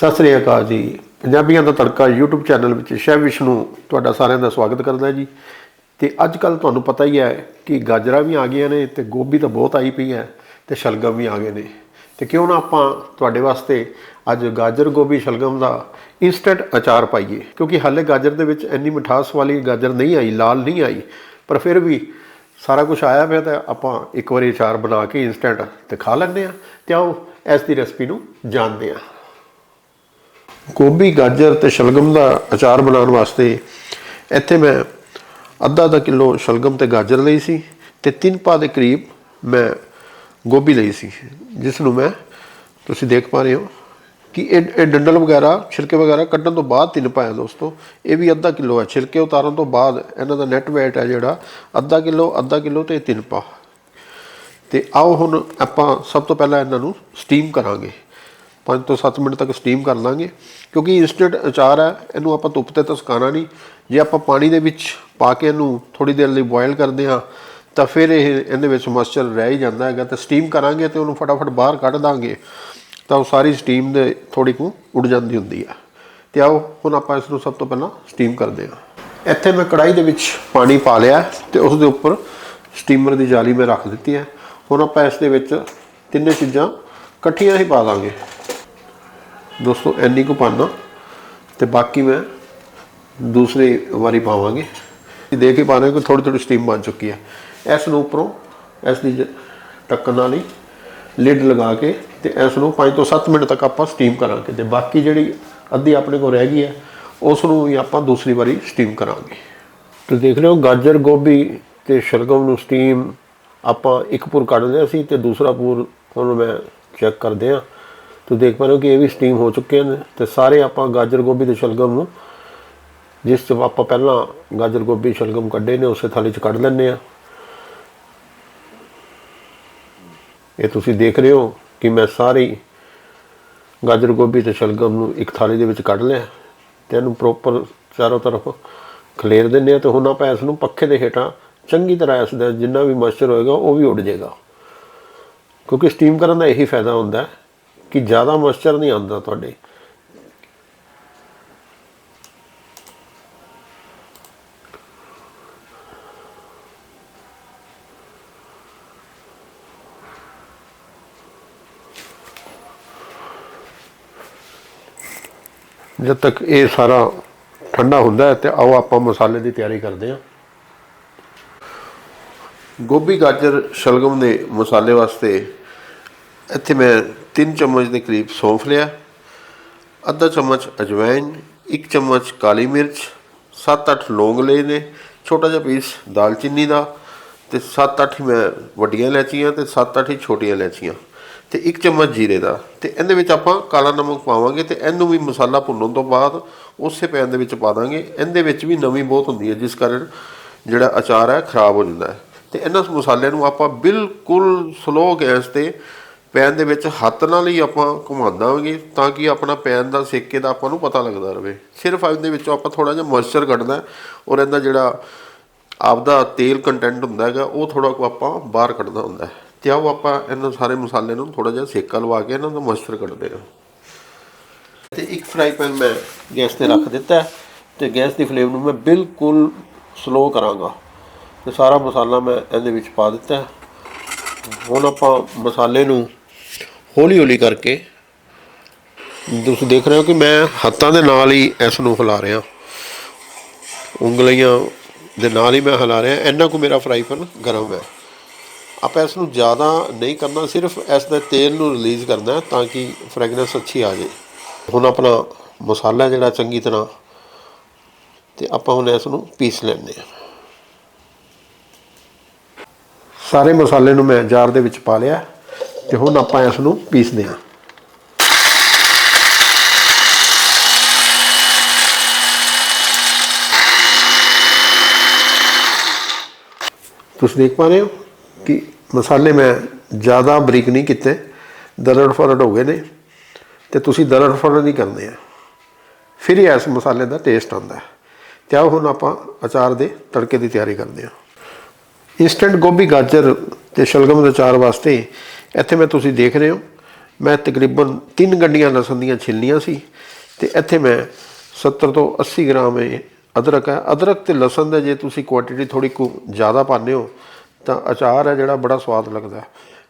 ਸਤਿ ਸ੍ਰੀ ਅਕਾਲ ਜੀ। ਪੰਜਾਬੀਆਂ ਦਾ ਤੜਕਾ YouTube ਚੈਨਲ ਵਿੱਚ ਸ਼ੈਫ ਵਿਸ਼ਨੂੰ ਤੁਹਾਡਾ ਸਾਰਿਆਂ ਦਾ ਸਵਾਗਤ ਕਰਦਾ ਜੀ। ਤੇ ਅੱਜ ਕੱਲ ਤੁਹਾਨੂੰ ਪਤਾ ਹੀ ਹੈ ਕਿ ਗਾਜਰਾਂ ਵੀ ਆ ਗਈਆਂ ਨੇ ਤੇ ਗੋਭੀ ਤਾਂ ਬਹੁਤ ਆਈ ਪਈ ਹੈ ਤੇ ਸ਼ਲਗਮ ਵੀ ਆ ਗਏ ਨੇ। ਤੇ ਕਿਉਂ ਨਾ ਆਪਾਂ ਤੁਹਾਡੇ ਵਾਸਤੇ ਅੱਜ ਗਾਜਰ ਗੋਭੀ ਸ਼ਲਗਮ ਦਾ ਇਨਸਟੈਂਟ ਅਚਾਰ ਪਾਈਏ। ਕਿਉਂਕਿ ਹਾਲੇ ਗਾਜਰ ਦੇ ਵਿੱਚ ਇੰਨੀ ਮਿਠਾਸ ਵਾਲੀ ਗਾਜਰ ਨਹੀਂ ਆਈ, ਲਾਲ ਨਹੀਂ ਆਈ। ਪਰ ਫਿਰ ਵੀ ਸਾਰਾ ਕੁਝ ਆਇਆ ਪਿਆ ਤਾਂ ਆਪਾਂ ਇੱਕ ਵਾਰੀ ਅਚਾਰ ਬਣਾ ਕੇ ਇਨਸਟੈਂਟ ਤੇ ਖਾ ਲੈਂਦੇ ਆ ਤੇ ਆਓ ਇਸ ਦੀ ਰੈਸਪੀ ਨੂੰ ਜਾਣਦੇ ਆ ਗੋਭੀ, ਗਾਜਰ ਤੇ ਸ਼ਲਗਮ ਦਾ ਅਚਾਰ ਬਣਾਉਣ ਵਾਸਤੇ ਇੱਥੇ ਮੈਂ ਅੱਧਾ ਅੱਧਾ ਕਿਲੋ ਸ਼ਲਗਮ ਤੇ ਗਾਜਰ ਲਈ ਸੀ ਤੇ ਤਿੰਨ ਪਾ ਦੇ ਕਰੀਬ ਮੈਂ ਗੋਭੀ ਲਈ ਸੀ, ਜਿਸ ਨੂੰ ਮੈਂ ਤੁਸੀਂ ਦੇਖ ਪਾ ਰਹੇ ਹੋ ਕਿ ਇਹ ਇਹ ਡੰਡਲ ਵਗੈਰਾ, ਛਿਲਕੇ ਵਗੈਰਾ ਕੱਢਣ ਤੋਂ ਬਾਅਦ ਤਿੰਨ ਪਾਇਆ ਦੋਸਤੋ। ਇਹ ਵੀ ਅੱਧਾ ਕਿਲੋ ਹੈ, ਛਿਲਕੇ ਉਤਾਰਨ ਤੋਂ ਬਾਅਦ ਇਹਨਾਂ ਦਾ ਨੈਟ weight ਹੈ ਜਿਹੜਾ, ਅੱਧਾ ਕਿਲੋ ਅੱਧਾ ਕਿਲੋ ਤੇ ਤਿੰਨ ਪਾ। ਤੇ ਆਓ ਹੁਣ ਆਪਾਂ ਸਭ ਤੋਂ ਪਹਿਲਾਂ ਇਹਨਾਂ ਨੂੰ ਸਟੀਮ ਕਰਾਂਗੇ। 5 ਤੋਂ 7 ਮਿੰਟ ਤੱਕ ਸਟੀਮ ਕਰ ਲਾਂਗੇ, ਕਿਉਂਕਿ ਇਨਸਟੈਂਟ ਅਚਾਰ ਹੈ, ਇਹਨੂੰ ਆਪਾਂ ਧੁੱਪ ਤੇ ਤਾਂ ਸੁਕਾਉਣਾ ਨਹੀਂ। ਜੇ ਆਪਾਂ ਪਾਣੀ ਦੇ ਵਿੱਚ ਪਾ ਕੇ ਇਹਨੂੰ ਥੋੜੀ ਦੇਰ ਲਈ ਬੋਇਲ ਕਰਦੇ ਹਾਂ, ਤਾਂ ਫਿਰ ਇਹ ਇਹਦੇ ਵਿੱਚ ਮੋਇਸਚਰ ਰਹਿ ਹੀ ਜਾਂਦਾ ਹੈਗਾ ਤੇ ਸਟੀਮ ਕਰਾਂਗੇ ਤੇ ਉਹਨੂੰ ਫਟਾਫਟ ਬਾਹਰ ਕੱਢ ਦਾਂਗੇ, ਤਾਂ ਉਹ ਸਾਰੀ ਸਟੀਮ ਦੇ ਥੋੜੀ ਕੁ ਉੱਡ ਜਾਂਦੀ ਹੁੰਦੀ ਹੈ। ਤੇ ਆਓ, ਹੁਣ ਆਪਾਂ ਇਸ ਨੂੰ ਸਭ ਤੋਂ ਪਹਿਲਾਂ ਸਟੀਮ ਕਰਦੇ ਹਾਂ। ਇੱਥੇ ਮੈਂ ਕੜਾਈ ਦੇ ਵਿੱਚ ਪਾਣੀ ਪਾ ਲਿਆ ਤੇ ਉਸ ਦੇ ਉੱਪਰ ਸਟੀਮਰ ਦੀ ਜਾਲੀ ਮੈਂ ਰੱਖ ਦਿੱਤੀ ਹੈ। ਹੁਣ ਆਪਾਂ ਇਸ ਦੇ ਵਿੱਚ ਤਿੰਨੇ ਚੀਜ਼ਾਂ ਇਕੱਠੀਆਂ ਹੀ ਪਾ ਦਾਂਗੇ। ਦੋਸਤੋ, ਇੰਨੀ ਕੁ ਪਾਣਾ ਤੇ ਬਾਕੀ ਮੈਂ ਦੂਸਰੀ ਵਾਰੀ ਪਾਵਾਂਗੇ। ਦੇਖ ਕੇ ਪਾਣੇ ਕਿ ਥੋੜੀ ਥੋੜੀ ਸਟੀਮ ਬਣ ਚੁੱਕੀ ਹੈ। ਇਸ ਨੂੰ ਉੱਪਰੋਂ ਇਸ ਦੀ ਜ- ਢੱਕਣ ਨਾਲ ਹੀ ਲਿਡ ਲਗਾ ਕੇ ਤੇ ਇਸ ਨੂੰ 5 ਤੋਂ 7 ਮਿੰਟ ਤੱਕ ਆਪਾਂ ਸਟੀਮ ਕਰਾਂਗੇ ਤੇ ਬਾਕੀ ਜਿਹੜੀ ਅੱਧੀ ਆਪਣੇ ਕੋਲ ਰਹਿ ਗਈ ਹੈ, ਉਸ ਨੂੰ ਵੀ ਆਪਾਂ ਦੂਸਰੀ ਵਾਰੀ ਸਟੀਮ ਕਰਾਂਗੇ। ਤੁਸੀਂ ਦੇਖ ਰਹੇ ਗਾਜਰ, ਗੋਭੀ ਤੇ ਸ਼ਲਗਮ ਨੂੰ ਸਟੀਮ ਆਪਾਂ ਇੱਕ ਪੂਰ ਕੱਢ ਲਿਆ ਸੀ ਤੇ ਦੂਸਰਾ ਪੂਰ ਹੁਣ ਮੈਂ ਚੈੱਕ ਕਰਦੇ ਆ ਤੁਸੀਂ ਦੇਖ ਪਾ ਰਹੇ ਹੋ ਕਿ ਇਹ ਵੀ ਸਟੀਮ ਹੋ ਚੁੱਕੇ ਨੇ ਤੇ ਸਾਰੇ ਆਪਾਂ ਗਾਜਰ ਗੋਭੀ ਤੇ ਸ਼ਲਗਮ ਨੂੰ, ਜਿਸ ਚ ਆਪਾਂ ਪਹਿਲਾਂ ਗਾਜਰ ਗੋਭੀ ਸ਼ਲਗਮ ਕੱਢੇ ਨੇ, ਉਸੇ ਥਾਲੀ ਚ ਕੱਢ ਲੈਂਦੇ ਆ ਇਹ ਤੁਸੀਂ ਦੇਖ ਰਹੇ ਹੋ ਕਿ ਮੈਂ ਸਾਰੀ ਗਾਜਰ ਗੋਭੀ ਤੇ ਸ਼ਲਗਮ ਨੂੰ ਇੱਕ ਥਾਲੀ ਦੇ ਵਿੱਚ ਕੱਢ ਲਿਆ ਤੇ ਇਹਨੂੰ ਪ੍ਰੋਪਰ ਚਾਰੋਂ ਤਰਫ ਖਲੇਰ ਦਿੰਦੇ ਆ ਤੇ ਹੁਣ ਆਪਾਂ ਇਸ ਨੂੰ ਪੱਖੇ ਦੇ ਹੇਠਾਂ ਚੰਗੀ ਤਰ੍ਹਾਂ ਇਸ ਦਾ ਜਿੰਨਾ ਵੀ ਮੋਇਸਚਰ ਹੋਏਗਾ ਉਹ ਵੀ ਉੱਡ ਜਾਏਗਾ। ਕਿਉਂਕਿ ਸਟੀਮ ਕਰਨ ਦਾ ਇਹੀ ਫਾਇਦਾ ਹੁੰਦਾ ਹੈ। ਕਿ ਜ਼ਿਆਦਾ ਮੋਇਸਚਰ ਨਹੀਂ ਆਉਂਦਾ ਤੁਹਾਡੇ। ਜਦ ਤੱਕ ਇਹ ਸਾਰਾ ਠੰਡਾ ਹੁੰਦਾ ਹੈ ਤੇ ਆਓ ਆਪਾਂ ਮਸਾਲੇ ਦੀ ਤਿਆਰੀ ਕਰਦੇ ਹਾਂ। ਗੋਭੀ ਗਾਜਰ ਸ਼ਲਗਮ ਦੇ ਮਸਾਲੇ ਵਾਸਤੇ ਇੱਥੇ ਮੈਂ 3 ਚਮਚ ਦੇ ਕਰੀਬ ਸੌਂਫ ਲਿਆ, ਅੱਧਾ ਚਮਚ ਅਜਵਾਇਨ 1 ਚਮਚ ਕਾਲੀ ਮਿਰਚ 7-8 ਲੌਂਗ ਲਏ ਨੇ, ਛੋਟਾ ਜਿਹਾ ਪੀਸ ਦਾਲਚੀਨੀ ਦਾ ਤੇ 7-8 ਹੀ ਮੈਂ ਵੱਡੀਆਂ ਇਲਾਚੀਆਂ ਤੇ 7-8 ਹੀ ਛੋਟੀਆਂ ਇਲਾਚੀਆਂ ਤੇ 1 ਚਮਚ ਜੀਰੇ ਦਾ ਤੇ ਇਹਦੇ ਵਿੱਚ ਆਪਾਂ ਕਾਲਾ ਨਮਕ ਪਾਵਾਂਗੇ ਤੇ ਇਹਨੂੰ ਵੀ ਮਸਾਲਾ ਭੁੰਨਣ ਤੋਂ ਬਾਅਦ ਉਸੇ ਪੈਨ ਦੇ ਵਿੱਚ ਪਾ ਦਾਂਗੇ, ਇਹਦੇ ਵਿੱਚ ਵੀ ਨਮੀ ਬਹੁਤ ਹੁੰਦੀ ਹੈ ਜਿਸ ਕਾਰਨ ਜਿਹੜਾ ਅਚਾਰ ਹੈ ਖਰਾਬ ਹੋ ਜਾਂਦਾ ਹੈ ਤੇ ਇਹਨਾਂ ਮਸਾਲਿਆਂ ਨੂੰ ਆਪਾਂ ਬਿਲਕੁਲ ਸਲੋ ਗੈਸ ਤੇ ਪੈਨ ਦੇ ਵਿੱਚ ਹੱਥ ਨਾਲ ਹੀ ਆਪਾਂ ਘੁਮਾਉਂਦਾਂਗੇ ਤਾਂ ਕਿ ਆਪਣਾ ਪੈਨ ਦਾ ਸੇਕੇ ਦਾ ਆਪਾਂ ਨੂੰ ਪਤਾ ਲੱਗਦਾ ਰਹੇ ਸਿਰਫ ਇਹਦੇ ਵਿੱਚੋਂ ਆਪਾਂ ਥੋੜਾ ਜਿਹਾ ਮੋਇਸਚਰ ਕੱਢਣਾ ਔਰ ਇਹਦਾ ਜਿਹੜਾ ਆਪਦਾ ਤੇਲ ਕੰਟੈਂਟ ਹੁੰਦਾ ਹੈਗਾ, ਉਹ ਥੋੜਾ ਕੁ ਆਪਾਂ ਬਾਹਰ ਕੱਢਣਾ ਹੁੰਦਾ ਹੈ। ਤੇ ਆਓ ਆਪਾਂ ਇਹਨਾਂ ਸਾਰੇ ਮਸਾਲੇ ਨੂੰ ਥੋੜਾ ਜਿਹਾ ਸੇਕਾ ਲਵਾ ਕੇ ਇਹਨਾਂ ਦਾ ਮੋਇਸਚਰ ਕੱਢਦੇ ਹਾਂ। ਤੇ ਇੱਕ ਫਰਾਈ ਪੈਨ ਮੈਂ ਗੈਸ ਤੇ ਰੱਖ ਦਿੱਤਾ ਹੈ ਤੇ ਗੈਸ ਦੀ ਫਲੇਮ ਨੂੰ ਮੈਂ ਬਿਲਕੁਲ ਸਲੋ ਕਰਾਂਗਾ। ਤੇ ਸਾਰਾ ਮਸਾਲਾ ਮੈਂ ਇਹਦੇ ਵਿੱਚ ਪਾ ਦਿੱਤਾ ਹੁਣ ਆਪਾਂ ਮਸਾਲੇ ਨੂੰ ਹੌਲੀ ਹੌਲੀ ਕਰਕੇ ਤੁਸੀਂ ਦੇਖ ਰਹੇ ਹੋ ਕਿ ਮੈਂ ਹੱਥਾਂ ਦੇ ਨਾਲ ਹੀ ਇਸ ਨੂੰ ਹਿਲਾ ਰਿਹਾ। ਉਂਗਲੀਆਂ ਦੇ ਨਾਲ ਹੀ ਮੈਂ ਹਿਲਾ ਰਿਹਾ। ਇੰਨਾ ਕੁ ਮੇਰਾ ਫਰਾਈ ਪੈਨ ਗਰਮ ਹੈ। ਆਪਾਂ ਇਸ ਨੂੰ ਜ਼ਿਆਦਾ ਨਹੀਂ ਕਰਨਾ, ਸਿਰਫ ਇਸ ਦੇ ਤੇਲ ਨੂੰ ਰਿਲੀਜ਼ ਕਰਨਾ ਹੈ ਤਾਂ ਕਿ ਫ੍ਰੈਗਨੈਂਸ ਅੱਛੀ ਆ ਜਾਏ। ਹੁਣ ਆਪਣਾ ਮਸਾਲਾ ਜਿਹੜਾ ਚੰਗੀ ਤਰ੍ਹਾਂ ਤੇ ਆਪਾਂ ਹੁਣ ਇਸ ਨੂੰ ਪੀਸ ਲੈਂਦੇ ਹਾਂ। ਸਾਰੇ ਮਸਾਲੇ ਨੂੰ ਮੈਂ ਜਾਰ ਦੇ ਵਿੱਚ ਪਾ ਲਿਆ। ਤੇ ਹੁਣ ਆਪਾਂ ਇਸ ਨੂੰ ਪੀਸਦੇ ਹਾਂ। ਤੁਸੀਂ ਦੇਖ ਪਾ ਰਹੇ ਹੋ ਕਿ ਮਸਾਲੇ ਮੈਂ ਜ਼ਿਆਦਾ ਬਰੀਕ ਨਹੀਂ ਕੀਤੇ, ਦਰੜ ਫਰੜ ਹੋ ਗਏ ਨੇ ਤੇ ਤੁਸੀਂ ਦਰੜ ਫਰੜ ਨਹੀਂ ਕਰਨੇ ਆ। ਫਿਰ ਹੀ ਇਸ ਮਸਾਲੇ ਦਾ ਟੇਸਟ ਆਉਂਦਾ ਹੈ। ਤੇ ਆਓ ਹੁਣ ਆਪਾਂ ਅਚਾਰ ਦੇ ਤੜਕੇ ਦੀ ਤਿਆਰੀ ਕਰਦੇ ਹਾਂ। ਇਨਸਟੈਂਟ ਗੋਭੀ, ਗਾਜਰ ਤੇ ਸ਼ਲਗਮ ਦੇ ਅਚਾਰ ਵਾਸਤੇ ਇੱਥੇ ਮੈਂ ਤੁਸੀਂ ਦੇਖ ਰਹੇ ਹੋ, ਮੈਂ ਤਕਰੀਬਨ 3 ਗੰਡੀਆਂ ਲਸਣ ਦੀਆਂ ਛਿੱਲੀਆਂ ਸੀ ਤੇ ਇੱਥੇ ਮੈਂ 70 ਤੋਂ 80 ਗ੍ਰਾਮ ਇਹ ਅਦਰਕ ਹੈ। ਅਦਰਕ ਤੇ ਲਸਣ ਦਾ ਜੇ ਤੁਸੀਂ ਕੁਆਂਟੀਟੀ ਥੋੜੀ ਕੁ ਜ਼ਿਆਦਾ ਪਾਉਂਦੇ ਹੋ, ਤਾਂ ਅਚਾਰ ਹੈ ਜਿਹੜਾ ਬੜਾ ਸਵਾਦ ਲੱਗਦਾ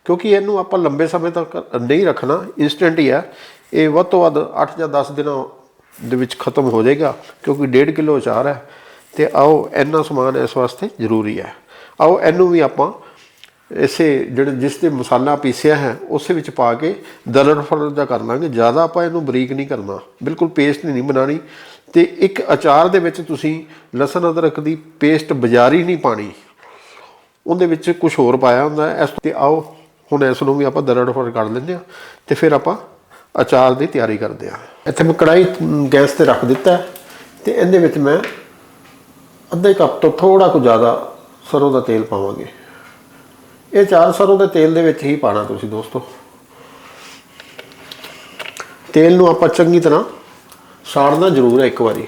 ਕਿਉਂਕਿ ਇਹਨੂੰ ਆਪਾਂ ਲੰਬੇ ਸਮੇਂ ਤੱਕ ਨਹੀਂ ਰੱਖਣਾ ਇਨਸਟੈਂਟ ਹੀ ਹੈ। ਇਹ ਵੱਧ ਤੋਂ ਵੱਧ 8 ਜਾਂ 10 ਦਿਨਾਂ ਦੇ ਵਿੱਚ ਖਤਮ ਹੋ ਜਾਏਗਾ, ਕਿਉਂਕਿ 1.5 ਕਿਲੋ ਅਚਾਰ ਹੈ। ਤੇ ਆਓ, ਇੰਨਾ ਸਮਾਨ ਇਸ ਵਾਸਤੇ ਜ਼ਰੂਰੀ ਹੈ। ਆਓ, ਇਹਨੂੰ ਵੀ ਆਪਾਂ ਇਸੇ ਜਿਹੜੇ ਜਿਸ ਤੇ ਮਸਾਲਾ ਪੀਸਿਆ ਹੈ, ਉਸੇ ਵਿੱਚ ਪਾ ਕੇ ਦਰੜ ਫਰੜ ਦਾ ਕਰ ਲਾਂਗੇ। ਜ਼ਿਆਦਾ ਆਪਾਂ ਇਹਨੂੰ ਬਰੀਕ ਨਹੀਂ ਕਰਨਾ। ਬਿਲਕੁਲ ਪੇਸਟ ਨਹੀਂ ਬਣਾਣੀ ਤੇ ਇੱਕ ਅਚਾਰ ਦੇ ਵਿੱਚ ਤੁਸੀਂ ਲਸਣ ਅਦਰਕ ਦੀ ਪੇਸਟ ਬਾਜ਼ਾਰੀ ਨਹੀਂ ਪਾਣੀ। ਉਹਦੇ ਵਿੱਚ ਕੁਝ ਹੋਰ ਪਾਇਆ ਹੁੰਦਾ ਇਸ ਤੇ ਆਓ, ਹੁਣ ਇਸ ਨੂੰ ਵੀ ਆਪਾਂ ਦਰੜ ਫਰੜ ਕਰ ਲੈਂਦੇ ਹਾਂ ਤੇ ਫਿਰ ਆਪਾਂ ਅਚਾਰ ਦੀ ਤਿਆਰੀ ਕਰਦੇ ਹਾਂ। ਇੱਥੇ ਮੈਂ ਕੜਾਈ ਗੈਸ ਤੇ ਰੱਖ ਦਿੱਤਾ ਹੈ ਤੇ ਇਹਦੇ ਵਿੱਚ ਮੈਂ ਅੱਧੇ ਕੱਪ ਤੋਂ ਥੋੜਾ ਕੁ ਜ਼ਿਆਦਾ ਸਰੋਂ ਦਾ ਤੇਲ ਪਾਵਾਂਗੇ। ਇਹ ਚਾਰ ਸਰੋਂ ਦੇ ਤੇਲ ਦੇ ਵਿੱਚ ਹੀ ਪਾਣਾ ਤੁਸੀਂ ਦੋਸਤੋ। ਤੇਲ ਨੂੰ ਆਪਾਂ ਚੰਗੀ ਤਰ੍ਹਾਂ ਸਾੜਨਾ ਜ਼ਰੂਰ ਹੈ ਇੱਕ ਵਾਰੀ।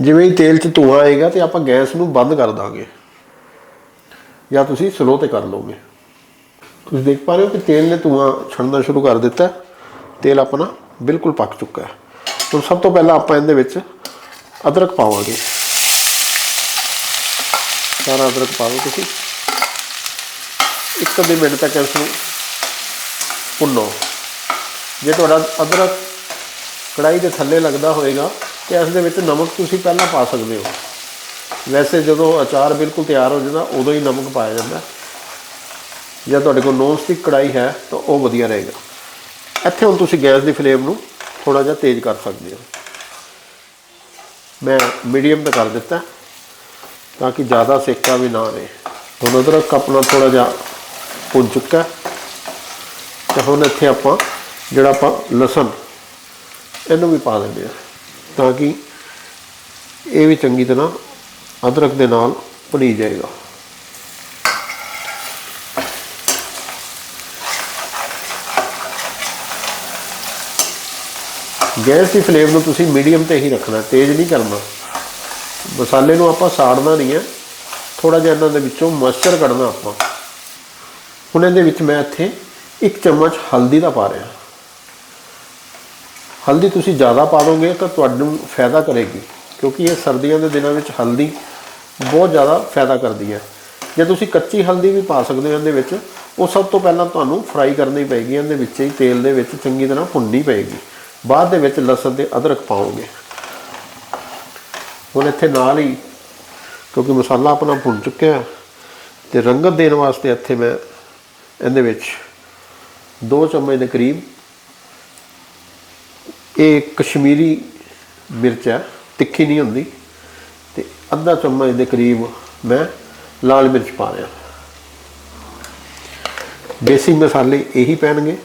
ਜਿਵੇਂ ਹੀ ਤੇਲ 'ਚ ਧੂਆਂ ਆਏਗਾ ਤੇ ਆਪਾਂ ਗੈਸ ਨੂੰ ਬੰਦ ਕਰ ਦਾਂਗੇ। ਜਾਂ ਤੁਸੀਂ ਸਲੋ ਤੇ ਕਰ ਲਓਗੇ। ਤੁਸੀਂ ਦੇਖ ਪਾ ਰਹੇ ਹੋ ਕਿ ਤੇਲ ਨੇ ਧੂਆਂ ਛੱਡਣਾ ਸ਼ੁਰੂ ਕਰ ਦਿੱਤਾ ਤੇਲ ਆਪਣਾ ਬਿਲਕੁਲ ਪੱਕ ਚੁੱਕਾ ਹੈ। ਹੁਣ ਸਭ ਤੋਂ ਪਹਿਲਾਂ ਆਪਾਂ ਇਹਦੇ ਵਿੱਚ ਅਦਰਕ ਪਾਵਾਂਗੇ। ਸਾਰਾ ਅਦਰਕ ਪਾ ਤੁਸੀਂ। ਇੱਕ ਅੱਧੇ ਮਿੰਟ ਤੱਕ ਇਸ ਨੂੰ ਭੁੰਨੋ। ਜੇ ਤੁਹਾਡਾ ਅਦਰਕ ਕੜਾਈ ਦੇ ਥੱਲੇ ਲੱਗਦਾ ਹੋਏਗਾ, ਤੇ ਇਸ ਦੇ ਵਿੱਚ ਨਮਕ ਤੁਸੀਂ ਪਹਿਲਾਂ ਪਾ ਸਕਦੇ ਹੋ। ਵੈਸੇ ਜਦੋਂ ਅਚਾਰ ਬਿਲਕੁਲ ਤਿਆਰ ਹੋ ਜਾਂਦਾ, ਉਦੋਂ ਹੀ ਨਮਕ ਪਾਇਆ ਜਾਂਦਾ। ਜੇ ਤੁਹਾਡੇ ਕੋਲ ਨੋਨ ਸਟਿਕ ਕੜਾਈ ਹੈ, ਤਾਂ ਉਹ ਵਧੀਆ ਰਹੇਗਾ। ਇੱਥੇ ਹੁਣ ਤੁਸੀਂ ਗੈਸ ਦੀ ਫਲੇਮ ਨੂੰ ਥੋੜਾ ਜਿਹਾ ਤੇਜ਼ ਕਰ ਸਕਦੇ ਹੋ। ਮੈਂ ਮੀਡੀਅਮ ਤੇ ਕਰ ਦਿੱਤਾ, ਤਾਂ ਕਿ ਜ਼ਿਆਦਾ ਸੇਕਾ ਵੀ ਨਾ ਰਹੇ। ਹੁਣ ਅਦਰਕ ਆਪਣਾ ਥੋੜਾ ਜਿਹਾ ਭੁੰਨ ਚੁੱਕਾ ਹੈ। ਤੇ ਹੁਣ ਇੱਥੇ ਆਪਾਂ ਜਿਹੜਾ ਆਪਾਂ ਲਸਣ, ਇਹਨੂੰ ਵੀ ਪਾ ਦਿੰਦੇ ਆ ਤਾਂ ਕਿ ਇਹ ਵੀ ਚੰਗੀ ਤਰ੍ਹਾਂ ਅਦਰਕ ਦੇ ਨਾਲ ਭੁਣੀ ਜਾਏਗਾ। ਗੈਸ ਦੀ ਫਲੇਮ ਨੂੰ ਤੁਸੀਂ ਮੀਡੀਅਮ ਤੇ ਹੀ ਰੱਖਣਾ, ਤੇਜ਼ ਨਹੀਂ ਕਰਨਾ। ਮਸਾਲੇ ਨੂੰ ਆਪਾਂ ਸਾੜਨਾ ਨਹੀਂ ਹੈ। ਥੋੜਾ ਜਿਹਾ ਇਹਨਾਂ ਦੇ ਵਿੱਚੋਂ ਮੋਇਸਚਰ ਕੱਢਣਾ ਆਪਾਂ। ਹੁਣ ਇਹਦੇ ਵਿੱਚ ਮੈਂ ਇੱਥੇ ਇੱਕ ਚਮਚ ਹਲਦੀ ਦਾ ਪਾ ਰਿਹਾ। ਹਲਦੀ ਤੁਸੀਂ ਜ਼ਿਆਦਾ ਪਾ ਦੋਗੇ ਤਾਂ ਤੁਹਾਨੂੰ ਫਾਇਦਾ ਕਰੇਗੀ, ਕਿਉਂਕਿ ਇਹ ਸਰਦੀਆਂ ਦੇ ਦਿਨਾਂ ਵਿੱਚ ਹਲਦੀ ਬਹੁਤ ਜ਼ਿਆਦਾ ਫਾਇਦਾ ਕਰਦੀ ਹੈ। ਜੇ ਤੁਸੀਂ ਕੱਚੀ ਹਲਦੀ ਵੀ ਪਾ ਸਕਦੇ ਹੋ ਇਹਦੇ ਵਿੱਚ, ਉਹ ਸਭ ਤੋਂ ਪਹਿਲਾਂ ਤੁਹਾਨੂੰ ਫਰਾਈ ਕਰਨੀ ਪਏਗੀ, ਇਹਦੇ ਵਿੱਚ ਹੀ ਤੇਲ ਦੇ ਵਿੱਚ ਚੰਗੀ ਤਰ੍ਹਾਂ ਭੁੰਨਣੀ ਪਏਗੀ। ਬਾਅਦ ਦੇ ਵਿੱਚ ਲਸਣ ਤੇ ਅਦਰਕ ਪਾਓਗੇ। ਹੁਣ ਇੱਥੇ ਨਾਲ ਹੀ, ਕਿਉਂਕਿ ਮਸਾਲਾ ਆਪਣਾ ਭੁੰਨ ਚੁੱਕਿਆ ਹੈ, ਤੇ ਰੰਗਤ ਦੇਣ ਵਾਸਤੇ ਇੱਥੇ ਮੈਂ ਇਹਦੇ ਵਿੱਚ 2 ਚਮਚ ਦੇ ਕਰੀਬ ਇਹ ਕਸ਼ਮੀਰੀ ਮਿਰਚ ਹੈ, ਤਿੱਖੀ ਨਹੀਂ ਹੁੰਦੀ ਤੇ ਅੱਧਾ ਚਮਚ ਦੇ ਕਰੀਬ ਮੈਂ ਲਾਲ ਮਿਰਚ ਪਾ ਰਿਹਾ। ਬੇਸਿਕ ਮਸਾਲੇ ਇਹੀ ਪੈਣਗੇ।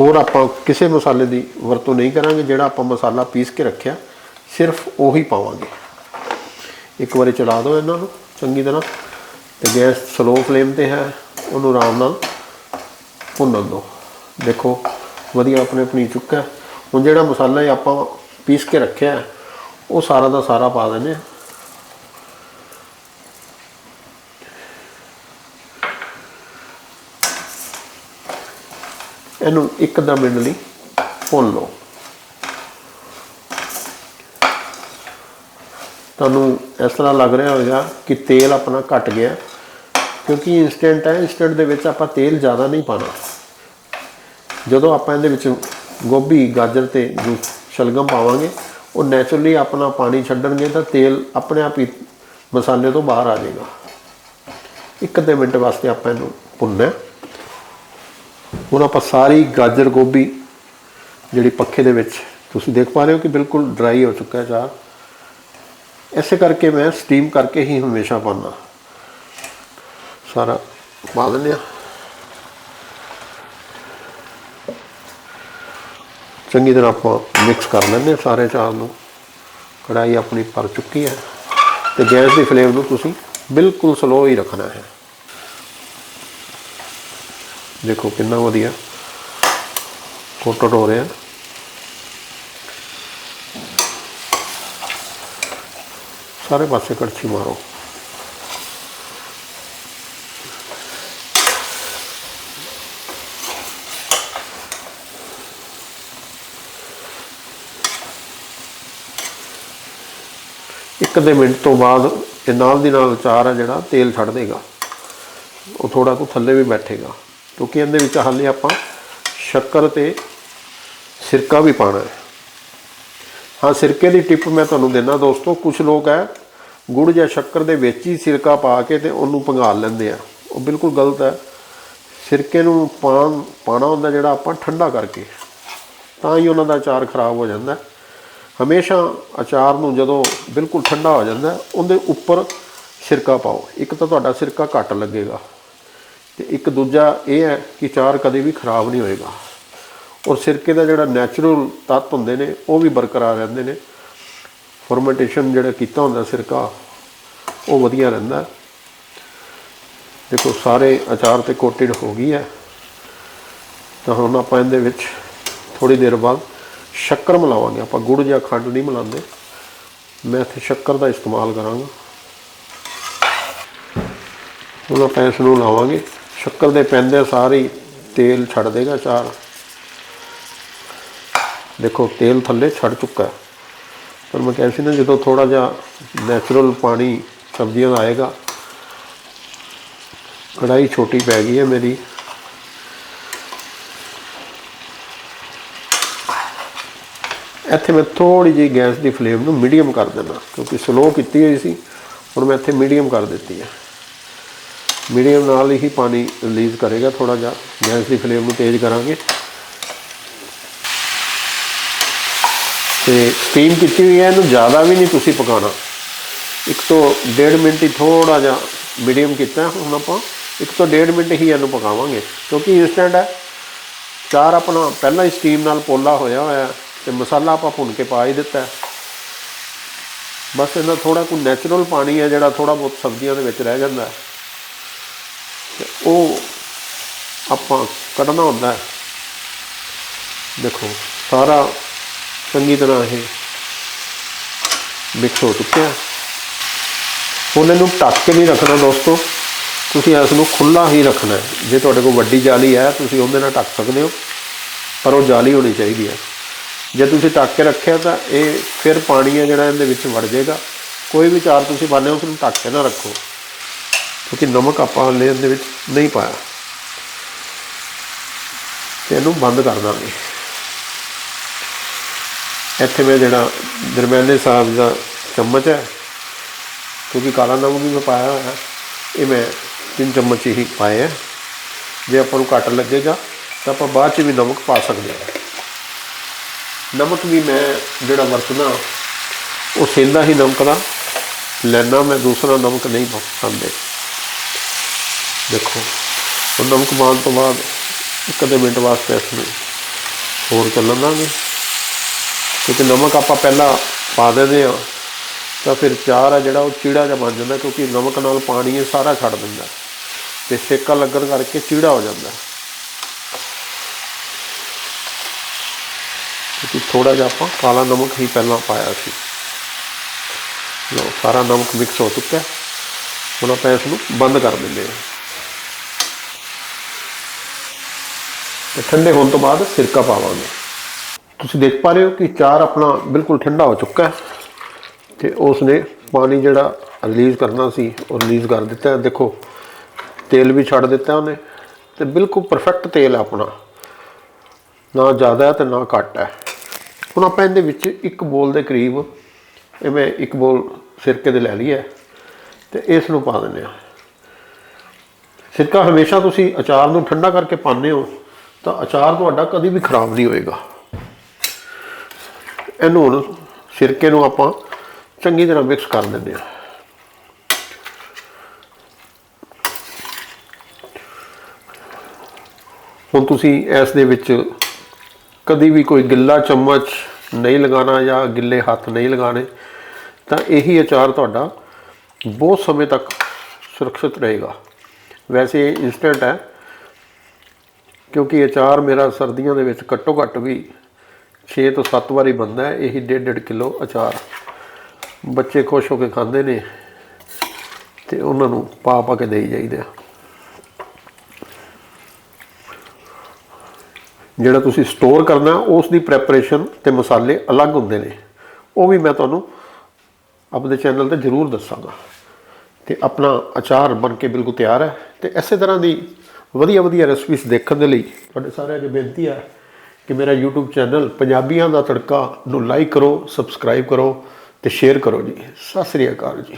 ਹੋਰ ਆਪਾਂ ਕਿਸੇ ਮਸਾਲੇ ਦੀ ਵਰਤੋਂ ਨਹੀਂ ਕਰਾਂਗੇ, ਜਿਹੜਾ ਆਪਾਂ ਮਸਾਲਾ ਪੀਸ ਕੇ ਰੱਖਿਆ, ਸਿਰਫ ਉਹੀ ਪਾਵਾਂਗੇ। ਇੱਕ ਵਾਰੀ ਚਲਾ ਦਿਓ ਇਹਨਾਂ ਨੂੰ ਚੰਗੀ ਤਰ੍ਹਾਂ ਤੇ ਗੈਸ ਸਲੋ ਫਲੇਮ ਤੇ ਹੈ। ਉਹਨੂੰ ਆਰਾਮ ਨਾਲ ਭੁੰਨਣ ਦਿਓ। ਦੇਖੋ, ਵਧੀਆ ਆਪਣੇ ਭੁਣੀ ਚੁੱਕਾ ਹੁਣ ਜਿਹੜਾ ਮਸਾਲਾ ਇਹ ਆਪਾਂ ਪੀਸ ਕੇ ਰੱਖਿਆ ਉਹ ਸਾਰਾ ਦਾ ਸਾਰਾ ਪਾ ਦਿੰਦੇ ਇਹਨੂੰ ਇੱਕ ਦਮ ਮਿੰਟ ਲਈ ਭੁੰਨ ਲਓ। ਤੁਹਾਨੂੰ ਇਸ ਤਰ੍ਹਾਂ ਲੱਗ ਰਿਹਾ ਹੋਵੇਗਾ ਕਿ ਤੇਲ ਆਪਣਾ ਘਟ ਗਿਆ। ਕਿਉਂਕਿ ਇਨਸਟੈਂਟ ਹੈ ਇਨਸਟੈਂਟ ਦੇ ਵਿੱਚ ਆਪਾਂ ਤੇਲ ਜ਼ਿਆਦਾ ਨਹੀਂ ਪਾਣਾ ਜਦੋਂ ਆਪਾਂ ਇਹਦੇ ਵਿੱਚ ਗੋਭੀ, ਗਾਜਰ ਤੇ ਜੋ ਸ਼ਲਗਮ ਪਾਵਾਂਗੇ, ਉਹ ਨੇਚਰਲੀ ਆਪਣਾ ਪਾਣੀ ਛੱਡਣਗੇ ਤਾਂ ਤੇਲ ਆਪਣੇ ਆਪ ਹੀ ਮਸਾਲੇ ਤੋਂ ਬਾਹਰ ਆ ਜਾਏਗਾ। ਇੱਕ ਅੱਧੇ ਮਿੰਟ ਵਾਸਤੇ ਆਪਾਂ ਇਹਨੂੰ ਭੁੰਨਣਾ ਹੁਣ ਆਪਾਂ ਸਾਰੀ ਗਾਜਰ, ਗੋਭੀ ਜਿਹੜੀ ਪੱਖੇ ਦੇ ਵਿੱਚ, ਤੁਸੀਂ ਦੇਖ ਪਾ ਰਹੇ ਹੋ ਕਿ ਬਿਲਕੁਲ ਡਰਾਈ ਹੋ ਚੁੱਕਾ ਹੈ ਚਾਰ ਇਸੇ ਕਰਕੇ ਮੈਂ ਸਟੀਮ ਕਰਕੇ ਹੀ ਹਮੇਸ਼ਾ ਪਾਉਂਦਾ। ਸਾਰਾ ਪਾ ਦਿੰਦੇ ਹਾਂ ਚੰਗੀ ਤਰ੍ਹਾਂ ਆਪਾਂ ਮਿਕਸ ਕਰ ਲੈਂਦੇ ਹਾਂ ਸਾਰੇ ਚਾਰ ਨੂੰ। ਕੜਾਈ ਆਪਣੀ ਭਰ ਚੁੱਕੀ ਹੈ ਤੇ ਗੈਸ ਦੀ ਫਲੇਮ ਨੂੰ ਤੁਸੀਂ ਬਿਲਕੁਲ ਸਲੋ ਹੀ ਰੱਖਣਾ ਹੈ। ਦੇਖੋ ਕਿੰਨਾ ਵਧੀਆ ਕੋਟਟ ਹੋ ਰਿਹਾ। ਸਾਰੇ ਪਾਸੇ ਕੜਛੀ ਮਾਰੋ। ਇੱਕ ਦੇ ਮਿੰਟ ਤੋਂ ਬਾਅਦ ਇਹ ਨਾਲ ਦੀ ਨਾਲ ਅਚਾਰ ਹੈ ਜਿਹੜਾ, ਤੇਲ ਛੱਡ ਦੇਗਾ। ਉਹ ਥੋੜਾ ਕੁ ਥੱਲੇ ਵੀ ਬੈਠੇਗਾ। ਕਿਉਂਕਿ ਇਹਦੇ ਵਿੱਚ ਹਾਲੇ ਆਪਾਂ ਸ਼ੱਕਰ ਤੇ ਸਿਰਕਾ ਵੀ ਪਾਣਾ ਹੈ। ਹਾਂ, ਸਿਰਕੇ ਦੀ ਟਿਪ ਮੈਂ ਤੁਹਾਨੂੰ ਦਿੰਦਾ ਦੋਸਤੋ ਕੁਝ ਲੋਕ ਹੈ ਗੁੜ ਜਾਂ ਸ਼ੱਕਰ ਦੇ ਵਿੱਚ ਹੀ ਸਿਰਕਾ ਪਾ ਕੇ ਤੇ ਉਹਨੂੰ ਪੰਘਾਲ ਲੈਂਦੇ ਆ। ਉਹ ਬਿਲਕੁਲ ਗਲਤ ਹੈ ਸਿਰਕੇ ਨੂੰ ਪਾਣ ਪਾਣਾ ਹੁੰਦਾ ਜਿਹੜਾ ਆਪਾਂ ਠੰਡਾ ਕਰਕੇ। ਤਾਂ ਹੀ ਉਹਨਾਂ ਦਾ ਅਚਾਰ ਖਰਾਬ ਹੋ ਜਾਂਦਾ। ਹੈ। ਹਮੇਸ਼ਾ ਅਚਾਰ ਨੂੰ ਜਦੋਂ ਬਿਲਕੁਲ ਠੰਡਾ ਹੋ ਜਾਂਦਾ, ਉਹਦੇ ਉੱਪਰ ਸਿਰਕਾ ਪਾਓ। ਇੱਕ ਤਾਂ ਤੁਹਾਡਾ ਸਿਰਕਾ ਘੱਟ ਲੱਗੇਗਾ ਤੇ ਇੱਕ ਦੂਜਾ ਇਹ ਹੈ ਕਿ ਅਚਾਰ ਕਦੇ ਵੀ ਖਰਾਬ ਨਹੀਂ ਹੋਏਗਾ। ਔਰ ਸਿਰਕੇ ਦਾ ਜਿਹੜਾ ਨੈਚੁਰਲ ਤੱਤ ਹੁੰਦੇ ਨੇ, ਉਹ ਵੀ ਬਰਕਰਾਰ ਰਹਿੰਦੇ ਨੇ। ਫਰਮੈਂਟੇਸ਼ਨ ਜਿਹੜਾ ਕੀਤਾ ਹੁੰਦਾ ਸਿਰਕਾ, ਉਹ ਵਧੀਆ ਰਹਿੰਦਾ। ਦੇਖੋ, ਸਾਰੇ ਅਚਾਰ ਤੇ ਕੋਟਡ ਹੋ ਗਈ ਹੈ। ਤਾਂ ਹੁਣ ਆਪਾਂ ਇਹਦੇ ਵਿੱਚ ਥੋੜੀ ਦੇਰ ਬਾਅਦ ਸ਼ੱਕਰ ਮਿਲਾਵਾਂਗੇ। ਆਪਾਂ ਗੁੜ ਜਾਂ ਖੰਡ ਨਹੀਂ ਮਿਲਾਉਂਦੇ। ਮੈਂ ਇੱਥੇ ਸ਼ੱਕਰ ਦਾ ਇਸਤੇਮਾਲ ਕਰਾਂਗਾ। ਉਹਨਾਂ ਆਪਾਂ ਨੂੰ ਲਾਵਾਂਗੇ। ਸ਼ੱਕਰ ਦੇ ਪੈਂਦੇ ਸਾਰੇ ਹੀ ਤੇਲ ਛੱਡ ਦੇਗਾ ਚਾਰ। ਦੇਖੋ, ਤੇਲ ਥੱਲੇ ਛੱਡ ਚੁੱਕਾ ਪਰ ਮੈਂ ਕਹਿ ਸੀ ਨਾ, ਜਦੋਂ ਥੋੜਾ ਜਿਹਾ ਨੈਚੁਰਲ ਪਾਣੀ ਸਬਜ਼ੀਆਂ ਦਾ ਆਏਗਾ ਕੜਾਈ ਛੋਟੀ ਪੈ ਗਈ ਹੈ ਮੇਰੀ। ਇੱਥੇ ਮੈਂ ਥੋੜੀ ਜਿਹੀ ਗੈਸ ਦੀ ਫਲੇਮ ਨੂੰ ਮੀਡੀਅਮ ਕਰ ਦੇਣਾ ਕਿਉਂਕਿ ਸਲੋ ਕੀਤੀ ਹੋਈ ਸੀ, ਹੁਣ ਮੈਂ ਇੱਥੇ ਮੀਡੀਅਮ ਕਰ ਦਿੱਤੀ ਹੈ ਮੀਡੀਅਮ ਨਾਲ ਹੀ ਪਾਣੀ ਰਿਲੀਜ਼ ਕਰੇਗਾ ਥੋੜਾ ਜਿਹਾ, ਗੈਸ ਦੀ ਫਲੇਮ ਨੂੰ ਤੇਜ਼ ਕਰਾਂਗੇ। ਤੇ ਸਟੀਮ ਕੀਤੀ ਹੋਈ ਹੈ, ਇਹਨੂੰ ਜ਼ਿਆਦਾ ਵੀ ਨਹੀਂ ਤੁਸੀਂ ਪਕਾਉਣਾ। ਇੱਕ ਤੋਂ ਡੇਢ ਮਿੰਟ ਹੀ ਥੋੜਾ ਜਿਹਾ ਮੀਡੀਅਮ ਕੀਤਾ, ਹੁਣ ਆਪਾਂ ਇੱਕ ਤੋਂ ਡੇਢ ਮਿੰਟ ਹੀ ਇਹਨੂੰ ਪਕਾਵਾਂਗੇ। ਕਿਉਂਕਿ ਇਨਸਟੈਂਟ ਹੈ। ਚਾਰ ਆਪਣਾ ਪਹਿਲਾਂ ਹੀ ਸਟੀਮ ਨਾਲ ਪੋਲਾ ਹੋਇਆ ਹੋਇਆ ਤੇ ਮਸਾਲਾ ਆਪਾਂ ਭੁੰਨ ਕੇ ਪਾ ਹੀ ਦਿੱਤਾ ਬਸ ਇਹਦਾ ਥੋੜਾ ਕੁ ਨੈਚੁਰਲ ਪਾਣੀ ਹੈ ਜਿਹੜਾ ਥੋੜਾ ਬਹੁਤ ਸਬਜ਼ੀਆਂ ਦੇ ਵਿੱਚ ਰਹਿ ਜਾਂਦਾ ਹੈ। ਤੇ ਉਹ ਆਪਾਂ ਕੱਢਣਾ ਹੁੰਦਾ ਹੈ। ਦੇਖੋ, ਸਾਰਾ ਚੰਗੀ ਤਰ੍ਹਾਂ ਇਹ ਮਿਕਸ ਹੋ ਚੁੱਕਿਆ ਹੈ। ਹੁਣ ਇਹਨੂੰ ਢੱਕ ਕੇ ਨਹੀਂ ਰੱਖਣਾ ਦੋਸਤੋ। ਤੁਸੀਂ ਇਸ ਨੂੰ ਖੁੱਲਾ ਹੀ ਰੱਖਣਾ ਹੈ। ਜੇ ਤੁਹਾਡੇ ਕੋਲ ਵੱਡੀ ਜਾਲੀ ਹੈ, ਤੁਸੀਂ ਉਹਦੇ ਨਾਲ ਢੱਕ ਸਕਦੇ ਹੋ। ਪਰ ਉਹ ਜਾਲੀ ਹੋਣੀ ਚਾਹੀਦੀ ਹੈ। ਜੇ ਤੁਸੀਂ ਢੱਕ ਕੇ ਰੱਖਿਆ ਤਾਂ ਇਹ ਫਿਰ ਪਾਣੀ ਹੈ ਜਿਹੜਾ ਇਹਦੇ ਵਿੱਚ ਵੜ ਜਾਏਗਾ। ਕੋਈ ਵੀ ਚਾਰ ਤੁਸੀਂ ਪਾਉਂਦੇ ਹੋ, ਉਸ ਨੂੰ ਢੱਕ ਕੇ ਨਾ ਰੱਖੋ। ਕਿਉਂਕਿ ਨਮਕ ਆਪਾਂ ਹਲੇ ਇਹਦੇ ਵਿੱਚ ਨਹੀਂ ਪਾਇਆ। ਤੇ ਇਹਨੂੰ ਬੰਦ ਕਰ ਦਾਂਗੇ। ਇੱਥੇ ਮੈਂ ਜਿਹੜਾ ਦਰਮਿਆਨੇ ਸਾਹਿਬ ਦਾ ਚਮਚ ਹੈ, ਕਿਉਂਕਿ ਕਾਲਾ ਨਮਕ ਵੀ ਮੈਂ ਪਾਇਆ ਹੋਇਆ ਇਹ ਮੈਂ ਤਿੰਨ ਚਮਚ ਹੀ ਪਾਏ ਹੈ। ਜੇ ਆਪਾਂ ਨੂੰ ਘੱਟ ਲੱਗੇਗਾ ਤਾਂ ਆਪਾਂ ਬਾਅਦ ਚ ਵੀ ਨਮਕ ਪਾ ਸਕਦੇ ਹਾਂ। ਨਮਕ ਵੀ ਮੈਂ ਜਿਹੜਾ ਵਰਤਦਾ, ਉਹ ਸੇਂਦਾ ਹੀ ਨਮਕ ਦਾ ਲੈਣਾ ਮੈਂ, ਦੂਸਰਾ ਨਮਕ ਨਹੀਂ ਪਾਉਂਦੇ ਦੇਖੋ ਉਹ ਨਮਕ ਪਾਉਣ ਤੋਂ ਬਾਅਦ ਇੱਕ ਅੱਧੇ ਮਿੰਟ ਵਾਸਤੇ ਇਸ ਨੂੰ ਹੋਰ ਚੱਲਣ ਦਾਂਗੇ ਕਿਉਂਕਿ ਨਮਕ ਆਪਾਂ ਪਹਿਲਾਂ ਪਾ ਦਿੰਦੇ ਆ ਤਾਂ ਫਿਰ ਚਾਰ ਆ ਜਿਹੜਾ ਉਹ ਚੀੜਾ ਜਿਹਾ ਬਣ ਜਾਂਦਾ, ਕਿਉਂਕਿ ਨਮਕ ਨਾਲ ਪਾਣੀ ਇਹ ਸਾਰਾ ਛੱਡ ਦਿੰਦਾ। ਤੇ ਸੇਕਾ ਲੱਗਣ ਕਰਕੇ ਚੀੜਾ ਹੋ ਜਾਂਦਾ। ਕਿਉਂਕਿ ਥੋੜਾ ਜਿਹਾ ਆਪਾਂ ਕਾਲਾ ਨਮਕ ਹੀ ਪਹਿਲਾਂ ਪਾਇਆ ਸੀ। ਲੋ ਸਾਰਾ ਨਮਕ ਮਿਕਸ ਹੋ ਚੁੱਕਾ ਹੈ ਹੁਣ ਆਪਾਂ ਇਸ ਨੂੰ ਬੰਦ ਕਰ ਦਿੰਦੇ ਹਾਂ। ਤੇ ਠੰਡੇ ਹੋਣ ਤੋਂ ਬਾਅਦ ਸਿਰਕਾ ਪਾਵਾਂਗੇ। ਤੁਸੀਂ ਦੇਖ ਪਾ ਰਹੇ ਹੋ ਕਿ ਚਾਰ ਆਪਣਾ ਬਿਲਕੁਲ ਠੰਡਾ ਹੋ ਚੁੱਕਾ ਹੈ। ਤੇ ਉਸ ਨੇ ਪਾਣੀ ਜਿਹੜਾ ਰਿਲੀਜ਼ ਕਰਨਾ ਸੀ, ਉਹ ਰਿਲੀਜ਼ ਕਰ ਦਿੱਤਾ ਹੈ। ਦੇਖੋ, ਤੇਲ ਵੀ ਛੱਡ ਦਿੱਤਾ ਉਹਨੇ। ਤੇ ਬਿਲਕੁਲ ਪਰਫੈਕਟ ਤੇਲ ਹੈ ਆਪਣਾ। ਨਾ ਜ਼ਿਆਦਾ ਹੈ ਤੇ ਨਾ ਘੱਟ ਹੈ। ਹੁਣ ਆਪਾਂ ਇਹਦੇ ਵਿੱਚ ਇੱਕ ਬੋਲ ਦੇ ਕਰੀਬ ਇਹ ਮੈਂ ਇੱਕ ਬੋਲ ਸਿਰਕੇ ਦੇ ਲੈ ਲਈਏ ਹੈ ਤੇ ਇਸ ਨੂੰ ਪਾ ਦਿੰਦੇ ਆ ਸਿਰਕਾ ਹਮੇਸ਼ਾ ਤੁਸੀਂ ਅਚਾਰ ਨੂੰ ਠੰਡਾ ਕਰਕੇ ਪਾਉਂਦੇ ਹੋ ਤਾਂ ਅਚਾਰ ਤੁਹਾਡਾ ਕਦੀ ਵੀ ਖਰਾਬ ਨਹੀਂ ਹੋਏਗਾ। ਇਹਨੂੰ ਹੁਣ ਸਿਰਕੇ ਨੂੰ ਆਪਾਂ ਚੰਗੀ ਤਰ੍ਹਾਂ ਮਿਕਸ ਕਰ ਦਿੰਦੇ ਹਾਂ। ਹੁਣ ਤੁਸੀਂ ਇਸ ਦੇ ਵਿੱਚ ਕਦੀ ਵੀ ਕੋਈ ਗਿੱਲਾ ਚਮਚ ਨਹੀਂ ਲਗਾਉਣਾ ਜਾਂ ਗਿੱਲੇ ਹੱਥ ਨਹੀਂ ਲਗਾਣੇ ਤਾਂ ਇਹੀ ਅਚਾਰ ਤੁਹਾਡਾ ਬਹੁਤ ਸਮੇਂ ਤੱਕ ਸੁਰੱਖਿਅਤ ਰਹੇਗਾ। ਵੈਸੇ ਇਹ ਇਨਸਟੈਂਟ ਹੈ, ਕਿਉਂਕਿ ਅਚਾਰ ਮੇਰਾ ਸਰਦੀਆਂ ਦੇ ਵਿੱਚ ਘੱਟੋ ਘੱਟ ਵੀ 6 ਤੋਂ 7 ਵਾਰੀ ਬਣਦਾ ਹੈ, ਇਹੀ 1.5 ਕਿਲੋ ਅਚਾਰ ਬੱਚੇ ਖੁਸ਼ ਹੋ ਕੇ ਖਾਂਦੇ ਨੇ ਤੇ ਉਹਨਾਂ ਨੂੰ ਪਾ ਪਾ ਕੇ ਦੇਈ ਜਾਈਦਾ ਜਿਹੜਾ ਤੁਸੀਂ ਸਟੋਰ ਕਰਨਾ ਉਸ ਦੀ ਪ੍ਰੈਪਰੇਸ਼ਨ ਤੇ ਮਸਾਲੇ ਅਲੱਗ ਹੁੰਦੇ ਨੇ। ਉਹ ਵੀ ਮੈਂ ਤੁਹਾਨੂੰ ਆਪਣੇ ਚੈਨਲ ਤੇ ਜ਼ਰੂਰ ਦੱਸਾਂਗਾ। ਤੇ ਆਪਣਾ ਅਚਾਰ ਬਣ ਕੇ ਬਿਲਕੁਲ ਤਿਆਰ ਹੈ। ਤੇ ਇਸੇ ਤਰ੍ਹਾਂ ਦੀ ਵਧੀਆ ਵਧੀਆ ਰੈਸਪੀਸ ਦੇਖਣ ਦੇ ਲਈ ਤੁਹਾਡੇ ਸਾਰਿਆਂ ਨੂੰ ਬੇਨਤੀ ਹੈ ਕਿ ਮੇਰਾ YouTube ਚੈਨਲ ਪੰਜਾਬੀਆਂ ਦਾ ਤੜਕਾ ਨੂੰ ਲਾਈਕ ਕਰੋ ਸਬਸਕ੍ਰਾਈਬ ਕਰੋ ਤੇ ਸ਼ੇਅਰ ਕਰੋ ਜੀ। ਸਤਿ ਸ੍ਰੀ ਅਕਾਲ ਜੀ।